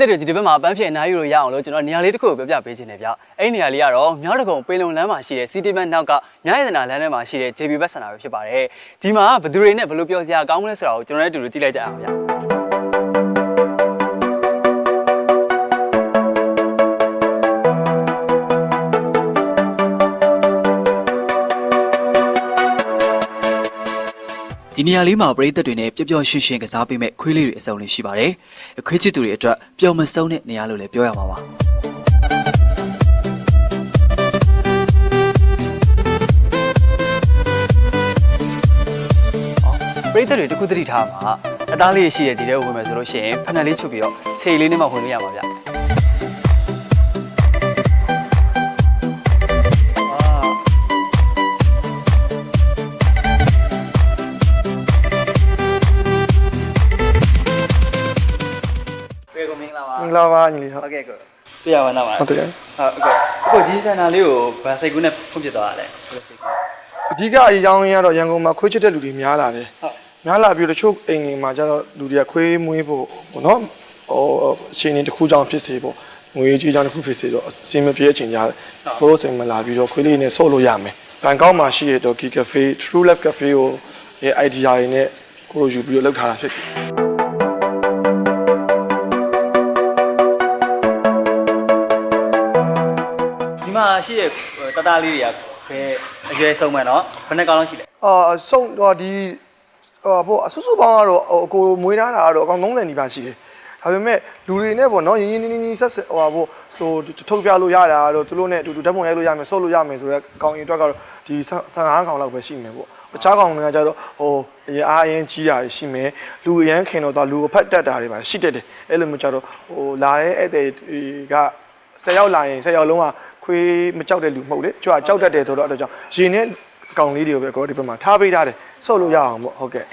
ပြည်သက်တွေဒီတစ်ပတ်မှာပန်းဖြေအနားယူလို့ရအောင်လို့ကျွန်တော်နေရာလေးတစ်ခုကိုပြောပြပေးခြင်းတယ်ဗျအဲ့ဒီနေရာလေးကတော့မြောက်တကုံပေလုံလမ်းမှာရှိတဲ့ City Bank နောက်ကမြရည်သနာလမ်းထဲမှာရှိတဲ့ JB Bus Center ပဲဖြစ်ပါတယ်ဒီမှာဘယ်သူတွေနဲ့ဘယ်လိုပြောစရာကောင်းမလဲဆိုတာကိုကျွန်တော်တို့အတူတူကြည့်လိုက်ကြအောင်ဗျ ဒီနေရာလေးမှာပရိသတ်တွေနဲ့ပျော်ပျော်ရွှင်ရွှင်ကစားပေးမဲ့ခွေးလေးတွေအစုံလေးရှိပါတယ်။အခွေးချစ်သူတွေအတွက်ပျော်မဆုံးတဲ့နေရာလို့လည်းပြောရမှာပါ။ပရိသတ်တွေတစ်ခုသတိထားမှာအသားလေးရှိရဲ့ဒီထဲကိုဝင်မယ်ဆိုလို့ရှိရင်ဖက်နယ်လေးချုပ်ပြီးတော့ခြေလေးနဲ့မှဝင်လို့ရမှာဗျ။ လာပါမင်္ဂလာပါညီလေးဟုတ်ဟုတ်ကဲ့ကိုပြရဝနာပါဟုတ်တယ်ဟုတ်ကဲ့အခုဒီဆန္ဒလေးကိုဗန်စိတ်ကူးနဲ့ဖွင့်ပြသွားရတယ်ဟုတ်ကဲ့အဓိကအကြောင်းရင်းကတော့ရန်ကုန်မှာခွေးချစ်တဲ့လူတွေများလာတယ်ဟုတ်များလာပြီးတော့တချို့အိမ်တွေမှာကျတော့လူတွေကခွေးမွေးဖို့ပေါ့နော်ဟိုအချိန်တစ်ခုကြောင့်ဖြစ်စေပေါ့ငွေကြီးကြောင့်တစ်ခုဖြစ်စေတော့အစင်မပြေအချိန်ကြားဘိုးစိမ်မလာပြီးတော့ခွေးလေးနဲ့ဆော့လို့ရမယ်ဘန်ကောက်မှာရှိတဲ့ Doki Cafe True Love Cafe ကိုရဲ့ idea တွေနဲ့ကိုလိုယူပြီးတော့လုပ်ထားတာဖြစ်တယ် မှာရှိတဲ့တသားလေးတွေကဘယ်အရွယ်ဆုံးမှန်နော်ဘယ်နှစ်ကောင်လောက်ရှိလဲအာဆုံးတော့ဒီဟိုဘောအဆူဆူပေါင်းကတော့ဟိုအကိုမွေးထားတာကတော့အကောင်30နီးပါးရှိတယ်ဒါပေမဲ့လူတွေနဲ့ပေါ့နော်ရင်းရင်းနှီးနှီးဆက်ဆက်ဟိုဟာဘောဆိုထုတ်ပြလို့ရတာတော့သူတို့နဲ့အတူတူဓာတ်ပုံရိုက်လို့ရမယ်ဆော့လို့ရမယ်ဆိုတော့အကောင်ရင်အတွက်ကတော့ဒီ15ကောင်လောက်ပဲရှိမယ်ပေါ့တခြားကောင်တွေကကျတော့ဟိုအရင်အားအရင်ကြီးတာရှိမယ်လူအရင်ခင်တော့လူကိုဖတ်တတ်တာတွေပါရှိတတ်တယ်အဲ့လိုမျိုးကျတော့ဟိုလာတဲ့အဲ့တဲ့က10ယောက်လာရင်10ယောက်လုံးက ခွေးမကြောက်တဲ့လူမဟုတ်လေကျွတ်ကြောက်တတ်တယ်ဆိုတော့အဲ့ဒါကြောင့်ရင်နဲ့အကောင်လေးတွေကိုပဲကိုဒီဘက်မှာထားပေးထားတယ်ဆော့လို့ရအောင်ပေါ့ဟုတ်ကဲ့တ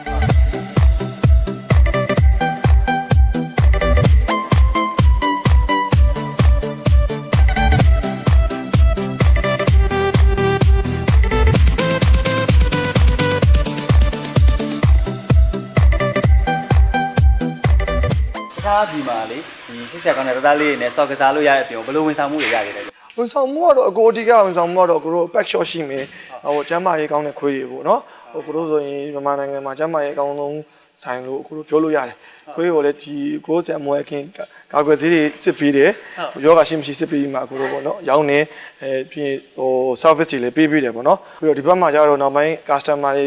ခြားဒီမှာလေဒီစစ်ဆက်ကောင်တဲ့တသားလေးတွေနဲ့စောက်ကစားလို့ရတဲ့အပြင်ဘယ်လိုဝန်ဆောင်မှုတွေရခဲ့လဲ ဝန်ဆောင်မှုကတော့အကိုအတီကဝန်ဆောင်မှုကတော့ကိုတို့ pack shot ရှိမယ်ဟိုကျမ်းမာရေးကောင်းတဲ့ခွေးတွေပေါ့နော်ဟိုကိုတို့ဆိုရင်မြန်မာနိုင်ငံမှာကျမ်းမာရေးအကောင်းဆုံးဆိုင်လို့ကိုတို့ပြောလို့ရတယ်ခွေးကိုလည်းဒီကိုစံမွဲခင်ကာကွယ်ဆေးတွေစစ်ပေးတယ်ယောဂရှိမရှိစစ်ပေးပြီးမှကိုတို့ပေါ့နော်ရောင်းနေအဲပြီးဟို service တွေလည်းပေးပေးတယ်ပေါ့နော်ပြီးတော့ဒီဘက်မှာကျတော့နောက်ပိုင်း customer တွေ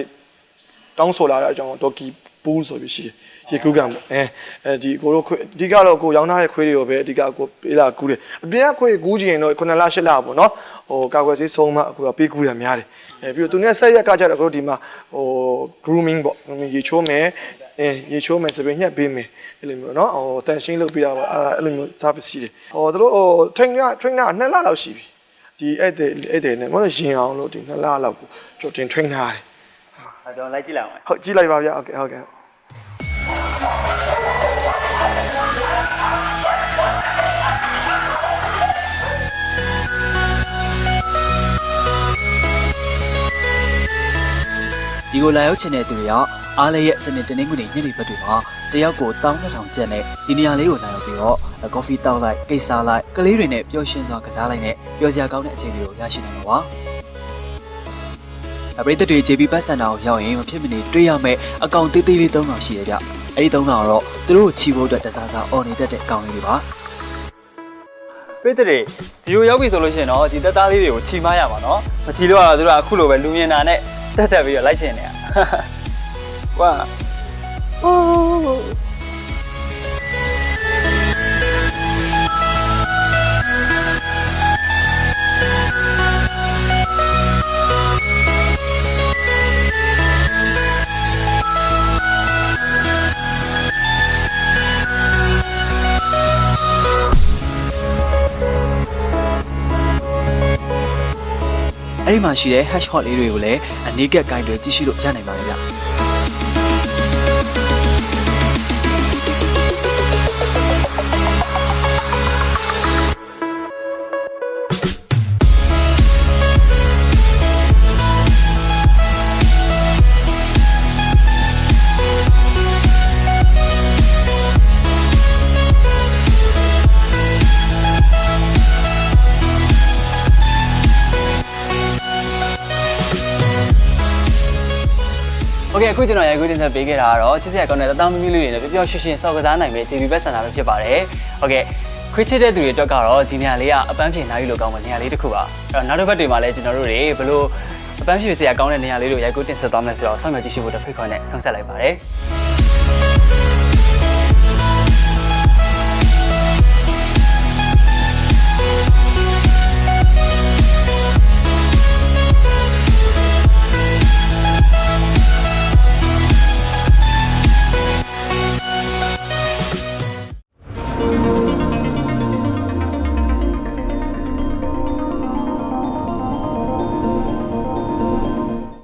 တောင်းဆိုလာတဲ့အကြောင်းဒေါ်ကီပူးဆိုပြီးရှိတယ် ရေကူးကံပေါ့အဲအဲဒီကိုတို့ခွေးအဓိကတော့ကိုရောင်းထားတဲ့ခွေးတွေကိုပဲအဓိကကိုပေးလာကူးတယ်အပြင်ကခွေးကူးချင်ရင်တော့9လ10လပေါ့နော်ဟိုကာကွယ်ဆေးဆုံးမှအခုတော့ပေးကူးရများတယ်အဲပြီးတော့သူနဲ့ဆက်ရက်ကကြတော့ကိုတို့ဒီမှာဟို grooming ပေါ့ grooming ရေချိုးမယ်အဲရေချိုးမယ်ဆိုပြီးညှက်ပေးမယ်အဲ့လိုမျိုးနော်ဟိုတန်ရှင်းလုပ်ပေးတာပေါ့အဲ့လိုမျိုး service ရှိတယ်ဟိုတို့ဟို trainer trainer 2လလောက်ရှိပြီဒီအဲ့တဲ့အဲ့တဲ့နဲ့မဟုတ်ရင်အောင်လို့ဒီ2လလောက်ကိုကျွန်တော်တင် train ထားတယ်အဲတော့လိုက်ကြည့်လိုက်အောင်ဟုတ်ကြည့်လိုက်ပါဗျာဟုတ်ကဲ့ဟုတ်ကဲ့ ဒီကိုလာရောက်ချင်တဲ့သူတွေကအားလည်းရဲ့စနေတနင်္ဂနွေညနေဘက်တွေမှာတယောက်ကို1200ကျပ်နဲ့ဒီနေရာလေးကိုလာရောက်ပြီးတော့ကော်ဖီတောက်လိုက်ကိတ်စားလိုက်ကလေးတွေနဲ့ပျော်ရွှင်စွာကစားလိုက်နဲ့ပျော်စရာကောင်းတဲ့အချိန်လေးကိုရရှိနိုင်မှာပါအပရိသတ်တွေ JB ဘတ်စန်တာကိုရောက်ရင်မဖြစ်မနေတွေ့ရမယ့်အကောင့်သေးသေးလေး3000ရှိရကြအဲ့ဒီ3000ကတော့သူတို့ကိုချီဖို့အတွက်တစားစားအော်နေတတ်တဲ့အကောင့်လေးတွေပါပရိသတ်တွေဒီလိုရောက်ပြီဆိုလို့ရှိရင်တော့ဒီတက်သားလေးတွေကိုချီမရမှာနော်မချီလို့ကတော့သူတို့ကအခုလိုပဲလူမြင်တာနဲ့ တက်တက်ပြီးတော့လိုက်ချင်နေတာကွာအဲ့ ဒီမှာရှိတဲ့ hash hot လေးတွေကိုလည်းအနေကက်ကင်တွေကြည့်ရှုလို့ရနိုင်ပါတယ်ဗျ ကဲ့အခုကျွန်တော်ရိုက်ကူးတင်ဆက်ပေးခဲ့တာကတော့ချစ်စရာကောင်းတဲ့တသားမမီးလေးတွေနဲ့ပျော်ပျော်ရွှင်ရွှင်စောက်ကစားနိုင်မယ့် TV ဘက်စင်တာပဲဖြစ်ပါတယ်ဟုတ်ကဲ့ခွေးချစ်တဲ့သူတွေအတွက်ကတော့ဒီနေရာလေးကအပန်းဖြေနိုင်လို့ကောင်းတဲ့နေရာလေးတစ်ခုပါအဲ့တော့နောက်တစ်ပတ်တွေမှာလည်းကျွန်တော်တို့တွေဘလို့အပန်းဖြေစရာကောင်းတဲ့နေရာလေးတွေကိုရိုက်ကူးတင်ဆက်သွားမယ်ဆိုတော့စောင့်မျှော်ကြည့်ရှုဖို့တစ်ဖိတ်ခေါ်နဲ့နှုတ်ဆက်လိုက်ပါတယ်